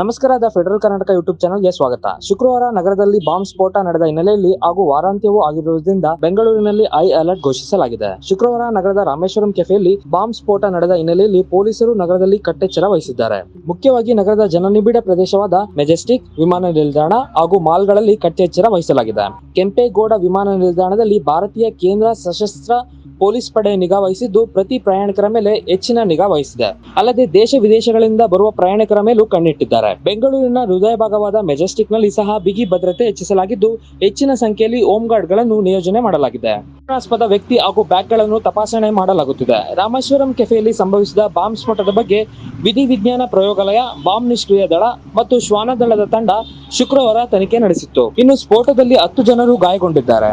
ನಮಸ್ಕಾರ, the federal Karnataka YouTube ಚಾನಲ್ಗೆ ಸ್ವಾಗತ. ಶುಕ್ರವಾರ ನಗರದಲ್ಲಿ ಬಾಂಬ್ ಸ್ಫೋಟ ನಡೆದ ಹಿನ್ನೆಲೆಯಲ್ಲಿ ಹಾಗೂ ವಾರಾಂತ್ಯವೂ ಆಗಿರುವುದರಿಂದ ಬೆಂಗಳೂರಿನಲ್ಲಿ ಹೈ ಅಲರ್ಟ್ ಘೋಷಿಸಲಾಗಿದೆ. ಶುಕ್ರವಾರ ನಗರದ ರಾಮೇಶ್ವರಂ ಕೆಫೆಯಲ್ಲಿ ಬಾಂಬ್ ಸ್ಫೋಟ ನಡೆದ ಹಿನ್ನೆಲೆಯಲ್ಲಿ ಪೊಲೀಸರು ನಗರದಲ್ಲಿ ಕಟ್ಟೆಚ್ಚರ ವಹಿಸಿದ್ದಾರೆ. ಮುಖ್ಯವಾಗಿ ನಗರದ ಜನನಿಬಿಡ ಪ್ರದೇಶವಾದ ಮೆಜೆಸ್ಟಿಕ್ ವಿಮಾನ ನಿಲ್ದಾಣ ಹಾಗೂ ಮಾಲ್ಗಳಲ್ಲಿ ಕಟ್ಟೆಚ್ಚರ ವಹಿಸಲಾಗಿದೆ. ಕೆಂಪೇಗೌಡ ವಿಮಾನ ನಿಲ್ದಾಣದಲ್ಲಿ ಭಾರತೀಯ ಕೇಂದ್ರ ಸಶಸ್ತ್ರ ಪೊಲೀಸ್ ಪಡೆ ನಿಗಾ ವಹಿಸಿದ್ದು ಪ್ರತಿ ಪ್ರಯಾಣಿಕರ ಮೇಲೆ ಹೆಚ್ಚಿನ ನಿಗಾ ವಹಿಸಿದೆ. ಅಲ್ಲದೆ ದೇಶ ವಿದೇಶಗಳಿಂದ ಬರುವ ಪ್ರಯಾಣಿಕರ ಮೇಲೂ ಕಣ್ಣಿಟ್ಟಿದ್ದಾರೆ. ಬೆಂಗಳೂರಿನ ಹೃದಯ ಭಾಗವಾದ ಮೆಜೆಸ್ಟಿಕ್ನಲ್ಲಿ ಸಹ ಬಿಗಿ ಭದ್ರತೆ ಹೆಚ್ಚಿಸಲಾಗಿದ್ದು, ಹೆಚ್ಚಿನ ಸಂಖ್ಯೆಯಲ್ಲಿ ಹೋಮ್ ಗಾರ್ಡ್ಗಳನ್ನು ನಿಯೋಜನೆ ಮಾಡಲಾಗಿದೆ. ಆಸ್ಪದ ವ್ಯಕ್ತಿ ಹಾಗೂ ಬ್ಯಾಗ್ಗಳನ್ನು ತಪಾಸಣೆ ಮಾಡಲಾಗುತ್ತಿದೆ. ರಾಮೇಶ್ವರಂ ಕೆಫೆಯಲ್ಲಿ ಸಂಭವಿಸಿದ ಬಾಂಬ್ ಸ್ಫೋಟದ ಬಗ್ಗೆ ವಿಧಿ ವಿಜ್ಞಾನ ಪ್ರಯೋಗಾಲಯ, ಬಾಂಬ್ ನಿಷ್ಕ್ರಿಯ ದಳ ಮತ್ತು ಶ್ವಾನ ದಳದ ತಂಡ ಶುಕ್ರವಾರ ತನಿಖೆ ನಡೆಸಿತ್ತು. ಇನ್ನು ಸ್ಫೋಟದಲ್ಲಿ ಹತ್ತು ಜನರು ಗಾಯಗೊಂಡಿದ್ದಾರೆ.